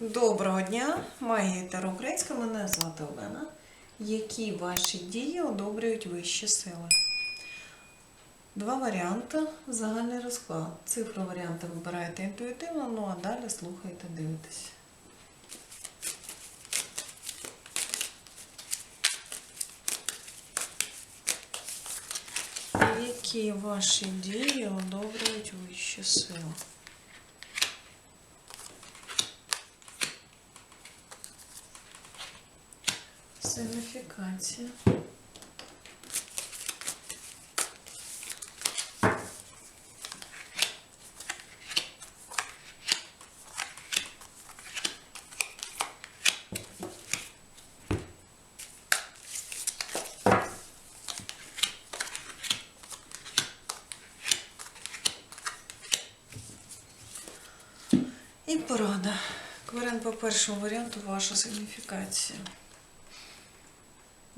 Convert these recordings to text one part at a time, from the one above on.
Доброго дня, магія Таро Українська, мене звати Олена. Які ваші дії одобрюють вищі сили? Два варіанти. Загальний розклад. Цифру варіанти вибираєте інтуїтивно, ну а далі слухайте, дивитесь. Які ваші дії одобрюють вищі сили? Сигніфікація. І порада. Кварен по першому варіанту ваша сигніфікація.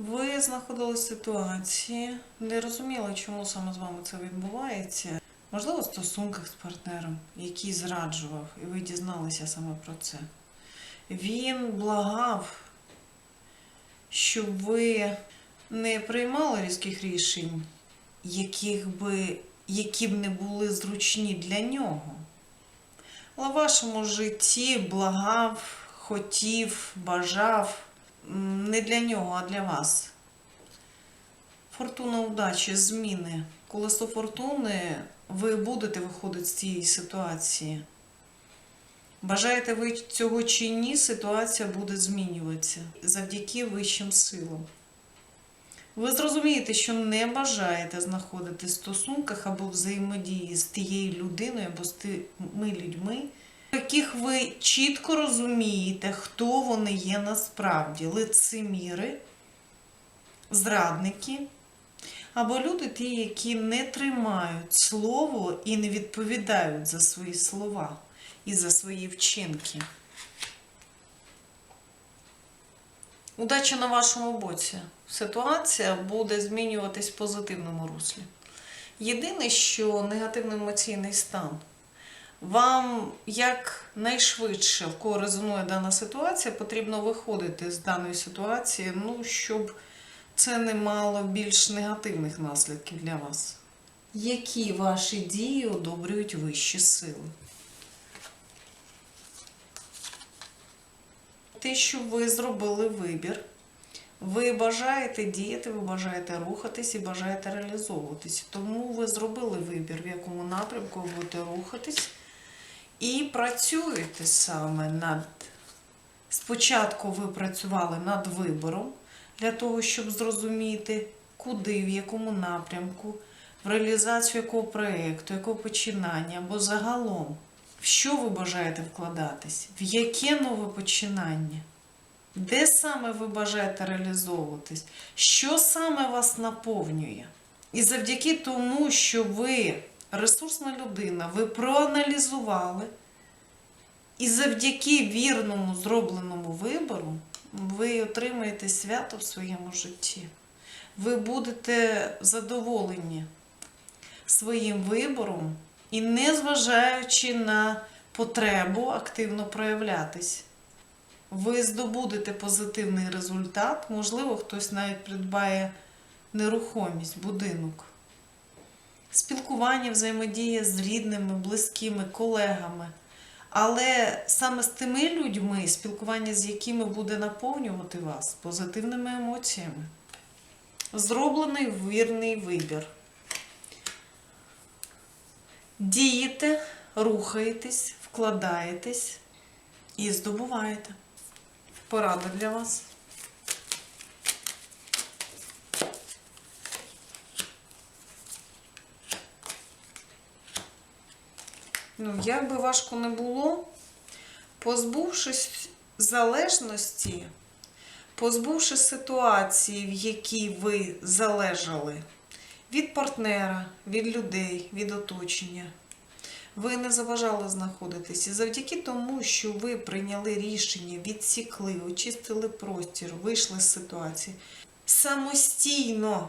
Ви знаходились в ситуації, не розуміли, чому саме з вами це відбувається. Можливо, в стосунках з партнером, який зраджував, і ви дізналися саме про це. Він благав, щоб ви не приймали різких рішень, яких би, які б не були зручні для нього. Але в вашому житті благав, хотів, бажав не для нього, а для вас. Фортуна удачі, зміни. Колесо фортуни, ви будете виходити з цієї ситуації. Бажаєте ви цього чи ні, ситуація буде змінюватися завдяки вищим силам. Ви зрозумієте, що не бажаєте знаходитись в стосунках або взаємодії з тією людиною або з тими людьми, яких ви чітко розумієте, хто вони є насправді лицеміри, зрадники, або люди ті, які не тримають слово і не відповідають за свої слова і за свої вчинки. Удача на вашому боці. Ситуація буде змінюватись в позитивному руслі. Єдине, що негативний емоційний стан. Вам якнайшвидше, в кого резонує дана ситуація, потрібно виходити з даної ситуації, ну, щоб це не мало більш негативних наслідків для вас. Які ваші дії одобрюють вищі сили? Те, що ви зробили вибір, ви бажаєте діяти, ви бажаєте рухатись і бажаєте реалізовуватись. Тому ви зробили вибір, в якому напрямку ви будете рухатись, і працюєте саме над. Спочатку ви працювали над вибором для того, щоб зрозуміти, куди, в якому напрямку, в реалізацію якого проєкту, якого починання, або загалом, в що ви бажаєте вкладатись, в яке нове починання. Де саме ви бажаєте реалізовуватись? Що саме вас наповнює? І завдяки тому, що ви ресурсна людина, ви проаналізували, і завдяки вірному зробленому вибору ви отримаєте свято в своєму житті. Ви будете задоволені своїм вибором і, незважаючи на потребу активно проявлятись ви здобудете позитивний результат. Можливо, хтось навіть придбає нерухомість, будинок. Спілкування, взаємодія з рідними, близькими, колегами. Але саме з тими людьми, спілкування з якими буде наповнювати вас позитивними емоціями. Зроблений вірний вибір. Дієте, рухаєтесь, вкладаєтесь і здобуваєте. Порада для вас. Ну, як би важко не було, позбувшись залежності, позбувшись ситуації, в якій ви залежали від партнера, від людей, від оточення, ви не заважали знаходитись. І завдяки тому, що ви прийняли рішення, відсікли, очистили простір, вийшли з ситуації самостійно,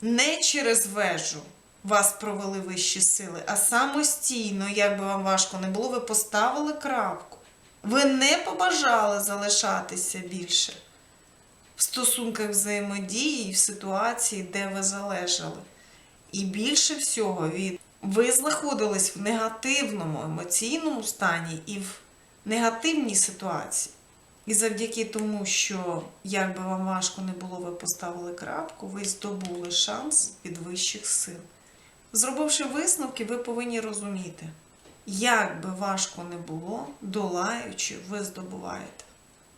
не через вежу. Вас провели вищі сили, а самостійно, як би вам важко не було, ви поставили крапку. Ви не побажали залишатися більше в стосунках взаємодії і в ситуації, де ви залежали. І більше всього від ви знаходились в негативному емоційному стані і в негативній ситуації. І завдяки тому, що як би вам важко не було, ви поставили крапку, ви здобули шанс від вищих сил. Зробивши висновки, ви повинні розуміти, як би важко не було, долаючи, ви здобуваєте.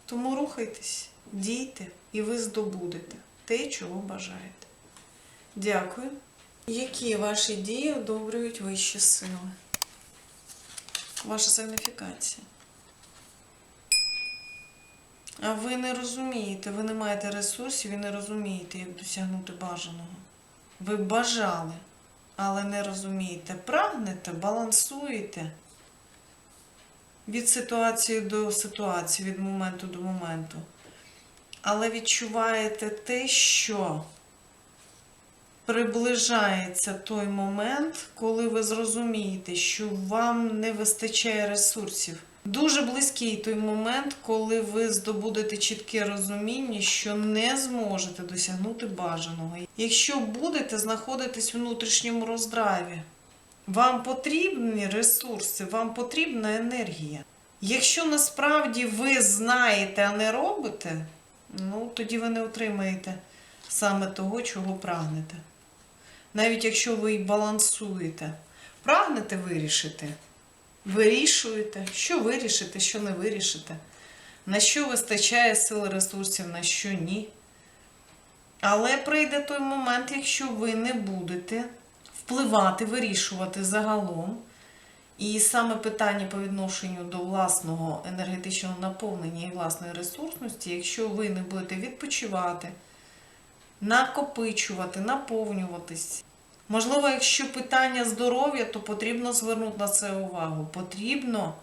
Тому рухайтесь, дійте, і ви здобудете те, чого бажаєте. Дякую. Які ваші дії одобрюють вищі сили? Ваша сигніфікація. А ви не розумієте, ви не маєте ресурсів і не розумієте, як досягнути бажаного. Ви бажали, але не розумієте. Прагнете, балансуєте від ситуації до ситуації, від моменту до моменту. Але відчуваєте те, що приближається той момент, коли ви зрозумієте, що вам не вистачає ресурсів. Дуже близький той момент, коли ви здобудете чітке розуміння, що не зможете досягнути бажаного. Якщо будете знаходитись в внутрішньому роздраві, вам потрібні ресурси, вам потрібна енергія. Якщо насправді ви знаєте, а не робите, ну тоді ви не отримаєте саме того, чого прагнете. Навіть якщо ви балансуєте, прагнете вирішити, вирішуєте, що вирішите, що не вирішите, на що вистачає сили ресурсів, на що ні. Але прийде той момент, якщо ви не будете впливати, вирішувати загалом. І саме питання по відношенню до власного енергетичного наповнення і власної ресурсності, якщо ви не будете відпочивати, накопичувати, наповнюватись. Можливо, якщо питання здоров'я, то потрібно звернути на це увагу. Потрібно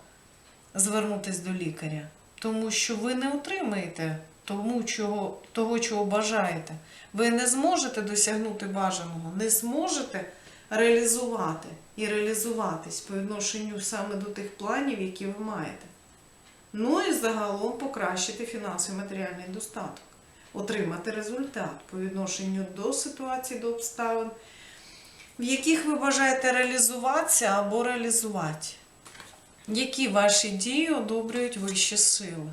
звернутися до лікаря, тому що ви не отримаєте тому, чого, того, чого бажаєте. Ви не зможете досягнути бажаного, не зможете реалізувати і реалізуватись по відношенню саме до тих планів, які ви маєте. Ну і загалом покращити фінансовий матеріальний достаток, отримати результат по відношенню до ситуації, до обставин, в яких ви бажаєте реалізуватися або реалізувати. Які ваші дії одобрюють вищі сили?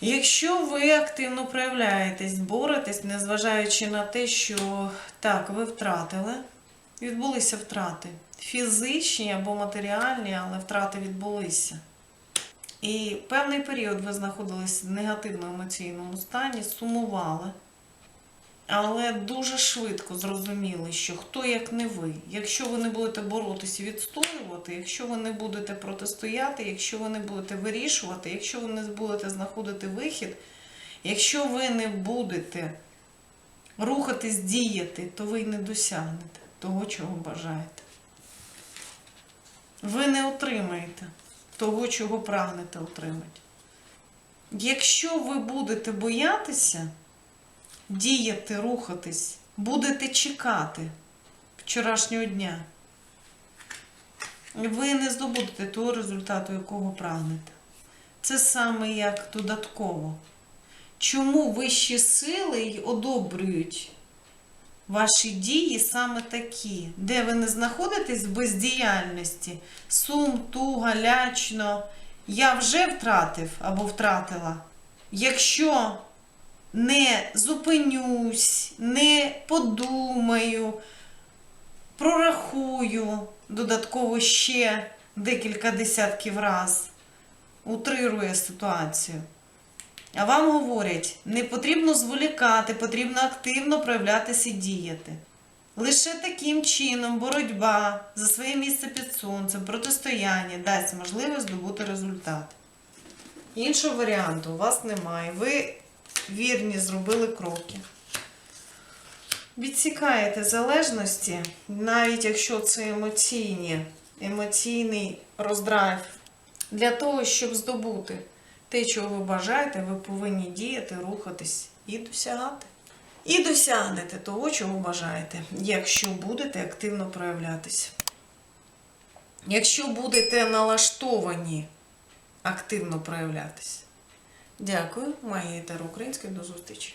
Якщо ви активно проявляєтесь, боретесь, незважаючи на те, що так, ви втратили, відбулися втрати. Фізичні або матеріальні, але втрати відбулися. І певний період ви знаходились в негативному емоційному стані, сумували, але дуже швидко зрозуміли, що хто як не ви. Якщо ви не будете боротися відстоювати, якщо ви не будете протистояти, якщо ви не будете вирішувати, якщо ви не будете знаходити вихід, якщо ви не будете рухатись, діяти, то ви й не досягнете того, чого бажаєте. Ви не отримаєте того, чого прагнете отримати. Якщо ви будете боятися діяти, рухатись, будете чекати вчорашнього дня, ви не здобудете того результату, якого прагнете. Це саме як додатково. Чому вищі сили й одобрюють ваші дії саме такі, де ви не знаходитесь в бездіяльності, сум, туга, лячно, я вже втратив або втратила. Якщо не зупинюсь, не подумаю, прорахую додатково ще декілька десятків раз, утрирує ситуацію. А вам говорять, не потрібно зволікати, потрібно активно проявлятися і діяти. Лише таким чином боротьба за своє місце під сонцем, протистояння дасть можливість здобути результат. Іншого варіанту у вас немає. Ви вірні зробили кроки. Відсікаєте залежності, навіть якщо це емоційні, емоційний роздрайв, для того, щоб здобути те, чого ви бажаєте, ви повинні діяти, рухатись і досягати. І досягнете того, чого бажаєте, якщо будете активно проявлятися. Якщо будете налаштовані активно проявлятися. Дякую, магія Таро Української. До зустрічі!